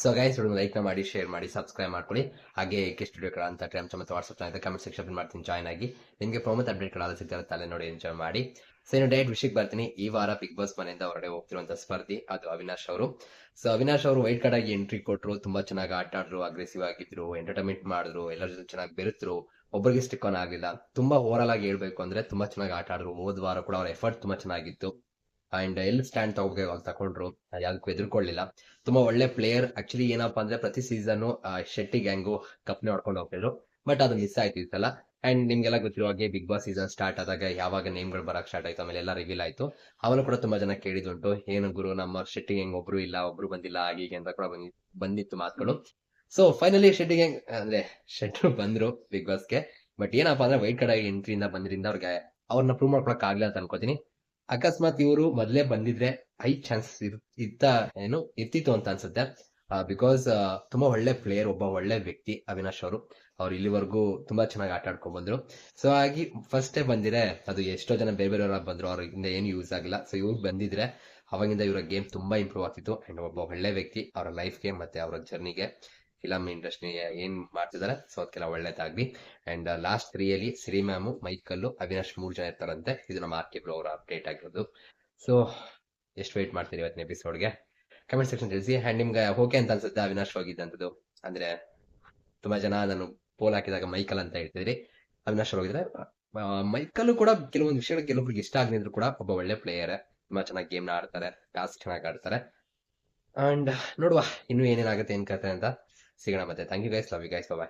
So guys like ಮಾಡಿ share ಮಾಡಿ subscribe ಮಾಡ್ಕೊಳ್ಳಿ. ಹಾಗೆ ಕೆ ಸ್ಟುಡಿಯೋಗಳ ಅಂತ ಟೈಮ್ ಮತ್ತು ವಾಟ್ಸಪ್ ಚಾನಲ್ ಕಮೆಂಟ್ ಸೆಕ್ಷನ್ ಮಾಡ್ತೀನಿ. ಜಾಯ್ನ್ ಆಗಿ. ನಿಮಗೆ ಅಪ್ಡೇಟ್ ಅಪ್ಡೇಟ್ಗಳಾದ ಸಿಗ್ತಾರೆ ತಲೆ ನೋಡಿ ಎಂಜಾಯ್ ಮಾಡಿ. ಸೊ ಇನ್ನು ಡೈರೆಕ್ಟ್ ವಿಷಯಕ್ಕೆ ಬರ್ತೀನಿ. ಈ ವಾರ ಬಿಗ್ ಬಾಸ್ ಮನೆಯಿಂದ ಹೊರಗಡೆ ಹೋಗ್ತಿರುವಂತ ಸ್ಪರ್ಧಿ, ಅದು ಅವಿನಾಶ್ ಅವರು. ಸೊ ಅವಿನಾಶ್ ಅವರು ವೈಟ್ ಕಾರ್ಡ್ ಆಗಿ ಎಂಟ್ರಿ ಕೊಟ್ಟರು ತುಂಬಾ ಚೆನ್ನಾಗಿ ಆಟ ಆಡಿದ್ರು ಅಗ್ರೆಸಿವ್ ಆಗಿದ್ರು ಎಂಟರ್ಟೈನ್ಮೆಂಟ್ ಮಾಡಿದ್ರು, ಎಲ್ಲರ ಜೊತೆ ಚೆನ್ನಾಗಿ ಬೆರೆತರು, ಒಬ್ಬರಿಗೆ ಸ್ಟಿಕ್ ಆನ್ ಆಗಲಿಲ್ಲ. ತುಂಬಾ ಓವರ್ ಆಗಿ ಹೇಳ್ಬೇಕು ಅಂದ್ರೆ ತುಂಬಾ ಚೆನ್ನಾಗಿ ಆಟ ಆಡಿದ್ರು. ಹೋದ ವಾರ ಕೂಡ ಅವ್ರ ಎಫರ್ಟ್ ತುಂಬಾ ಚೆನ್ನಾಗಿತ್ತು. ಅಂಡ್ ಎಲ್ಲಿ ಸ್ಟ್ಯಾಂಡ್ ತಗೋಬೇಕು ಅಲ್ಲಿ ತಗೊಂಡ್ರು ಯಾವ್ದಕ್ಕೂ ಎದುರ್ಕೊಳ್ಳಿಲ್ಲ. ತುಂಬಾ ಒಳ್ಳೆ ಪ್ಲೇಯರ್ ಆಕ್ಚುಲಿ ಏನಪ್ಪಾ ಅಂದ್ರೆ ಪ್ರತಿ ಸೀಸನ್ ಶೆಟ್ಟಿ ಗ್ಯಾಂಗು ಕಪ್ನೆ ಹೊಡ್ಕೊಂಡು ಹೋಗ್ತಿದ್ರು. ಬಟ್ ಅದು ಮಿಸ್ ಆಯ್ತು ಇತ್ತಲ್ಲ ಅಂಡ್ ನಿಮ್ಗೆಲ್ಲ ಗೊತ್ತಿರೋ ಹಾಗೆ ಬಿಗ್ ಬಾಸ್ ಸೀಸನ್ ಸ್ಟಾರ್ಟ್ ಆದಾಗ ಯಾವಾಗ ನೇಮ್ಗಳು ಬರಕ್ ಸ್ಟಾರ್ಟ್ ಆಯ್ತು, ಆಮೇಲೆ ಎಲ್ಲ ರಿವೀಲ್ ಆಯ್ತು. ಅವನು ಕೂಡ ತುಂಬಾ ಜನ ಕೇಳಿದುಂಟು ಏನು ಗುರು, ನಮ್ಮ ಶೆಟ್ಟಿ ಗ್ಯಾಂಗ್ ಒಬ್ರು ಇಲ್ಲ, ಒಬ್ರು ಬಂದಿಲ್ಲ, ಹಾಗೆ ಅಂತ ಕೂಡ ಬಂದಿ- ಬಂದಿತ್ತು ಮಾತುಗಳು. ಸೊ ಫೈನಲಿ ಶೆಟ್ಟಿ ಗ್ಯಾಂಗ್ ಅಂದ್ರೆ ಶೆಟ್ರು ಬಂದ್ರು ಬಿಗ್ ಬಾಸ್ಗೆ ಬಟ್ ಏನಪ್ಪಾ ಅಂದ್ರೆ ವೈಟ್ ಕಡೆ ಎಂಟ್ರಿಯಿಂದ ಬಂದ್ರಿಂದ ಅವ್ರಿಗೆ ಅವ್ರನ್ನ ಪ್ರೂವ್ ಮಾಡ್ಕೊಳಕ್ ಆಗ್ಲಿಲ್ಲ ಅಂತ ಅನ್ಕೋತೀನಿ. ಅಕಸ್ಮಾತ್ ಇವರು ಮೊದಲೇ ಬಂದಿದ್ರೆ ಹೈ ಚಾನ್ಸಸ್ ಇತ್ತ ಏನು ಇರ್ತಿತ್ತು ಅಂತ ಅನ್ಸುತ್ತೆ. ಬಿಕಾಸ್ ತುಂಬಾ ಒಳ್ಳೆ ಪ್ಲೇಯರ್ ಒಬ್ಬ ಒಳ್ಳೆ ವ್ಯಕ್ತಿ ಅವಿನಾಶ್ ಅವರು. ಅವ್ರು ಇಲ್ಲಿವರೆಗೂ ತುಂಬಾ ಚೆನ್ನಾಗಿ ಆಟ ಆಡ್ಕೊಂಡ್ ಬಂದ್ರು. ಸೊ ಹಾಗಾಗಿ ಫಸ್ಟೇ ಬಂದಿದ್ರೆ ಅದು ಎಷ್ಟೋ ಜನ ಬೇರೆ ಬೇರೆಯವ್ರ ಬಂದ್ರು. ಅವ್ರಿಂದ ಏನು ಯೂಸ್ ಆಗಿಲ್ಲ. ಸೊ ಇವ್ರು ಬಂದಿದ್ರೆ ಅವಾಗಿಂದ ಇವರ ಗೇಮ್ ತುಂಬಾ ಇಂಪ್ರೂವ್ ಆಗ್ತಿತ್ತು. ಅಂಡ್ ಒಬ್ಬ ಒಳ್ಳೆ ವ್ಯಕ್ತಿ, ಅವರ ಲೈಫ್ಗೆ ಮತ್ತೆ ಅವರ ಜರ್ನಿಗೆ ಫಿಲಮ್ ಇಂಡಸ್ಟ್ರಿ ಏನ್ ಮಾಡ್ತಿದಾರೆ ಸೊ ಅದಕ್ಕೆಲ್ಲ ಒಳ್ಳೇದಾಗ್ಲಿ. ಅಂಡ್ ಲಾಸ್ಟ್ ತ್ರೀಯಲ್ಲಿ ಸಿರಿ ಮ್ಯಾಮ್ ಮೈಕಲ್ಲು ಅವಿನಾಶ್ ಮೂರ್ ಜನ ಇರ್ತಾರಂತೆ. ಇದು ನಮ್ಮ ಆರ್ ಕೆ ಅವರ ಅಪ್ಡೇಟ್ ಆಗಿರೋದು. ಸೊ ಎಷ್ಟು ವೇಟ್ ಮಾಡ್ತೀರಿ ಇವತ್ತಿನ ಎಪಿಸೋಡ್ಗೆ ಕಮೆಂಟ್ ಸೆಕ್ಷನ್ ತಿಳಿಸಿ. ಅಂಡ್ ನಿಮ್ಗೆ ಓಕೆ ಅಂತ ಅನ್ಸುತ್ತೆ ಅವಿನಾಶ್ ಹೋಗಿದ್ದಂಥದ್ದು ಅಂದ್ರೆ, ತುಂಬಾ ಜನ ನಾನು ಪೋಲ್ ಹಾಕಿದಾಗ ಮೈಕಲ್ ಅಂತ ಹೇಳ್ತಿದ್ರಿ. ಅವಿನಾಶ್ ಹೋಗಿದ್ರೆ ಮೈಕಲ್ ಕೂಡ ಕೆಲವೊಂದು ವಿಷಯಗಳು ಕೆಲವೊಬ್ರಿಗೆ ಇಷ್ಟ ಆಗದಿದ್ರು ಕೂಡ ಒಬ್ಬ ಒಳ್ಳೆ ಪ್ಲೇಯರ್ ತುಂಬಾ ಚೆನ್ನಾಗಿ ಗೇಮ್ನ ಆಡ್ತಾರೆ ಟಾಸ್ಕ್ ಚೆನ್ನಾಗಿ ಆಡ್ತಾರೆ. ಅಂಡ್ ನೋಡುವ, ಇನ್ನು ಏನೇನಾಗುತ್ತೆ, ಏನ್ ಕತೆ ಅಂತ. see you on Monday. Thank you guys. Love you guys. Bye bye.